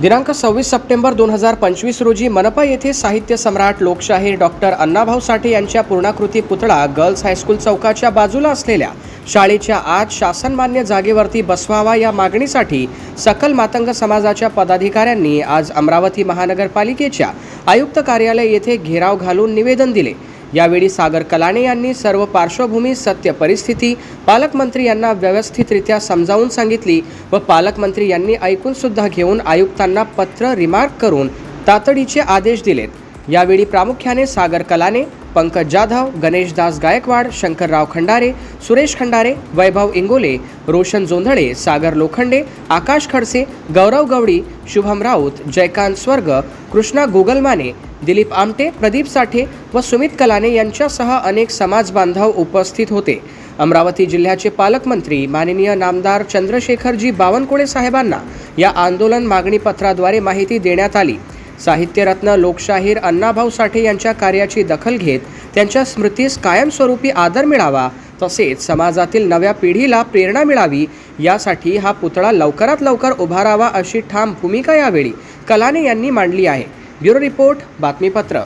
दिनांक सव्वीस सप्टेंबर दोन हजार पंचवीस रोजी मनपा येथे साहित्य सम्राट लोकशाहीर डॉक्टर अण्णाभाऊ साठे यांच्या पूर्णाकृती पुतळा गर्ल्स हायस्कूल चौकाच्या बाजूला असलेल्या शाळेच्या आत शासनमान्य जागेवरती बसवावा या मागणीसाठी सकल मातंग समाजाच्या पदाधिकाऱ्यांनी आज अमरावती महानगरपालिकेच्या आयुक्त कार्यालय येथे घेराव घालून निवेदन दिले. यावेळी सागर कलाणे यांनी सर्व पार्श्वभूमी सत्य परिस्थिती पालकमंत्री यांना व्यवस्थितरित्या समजावून सांगितली व पालकमंत्री यांनी ऐकून सुद्धा घेऊन आयुक्तांना पत्र रिमार्क करून तातडीचे आदेश दिलेत. यावेळी प्रामुख्याने सागर कलाने पंकज जाधव गणेशदास गायकवाड शंकरराव खंडारे सुरेश खंडारे वैभव इंगोले रोशन जोंधळे सागर लोखंडे आकाश खडसे गौरव गवडी शुभम राऊत जयकांत स्वर्ग कृष्णा गुगलमाने दिलीप आमटे प्रदीप साठे व सुमित कलाने यांच्यासह अनेक समाज बांधव उपस्थित होते. अमरावती जिल्ह्याचे पालकमंत्री माननीय नामदार चंद्रशेखरजी बावनकुळे साहेबांना या आंदोलन मागणी पत्राद्वारे माहिती देण्यात आली. साहित्यरत्न लोकशाहीर अण्णाभाऊ साठे यांच्या कार्याची दखल घेत त्यांच्या स्मृतीस कायमस्वरूपी आदर मिळावा तसेच समाजातील नव्या पिढीला प्रेरणा मिळावी यासाठी हा पुतळा लवकरात लवकर उभारावा अशी ठाम भूमिका यावेळी कलाने यांनी मांडली आहे. ब्युरो रिपोर्ट बातमीपत्र.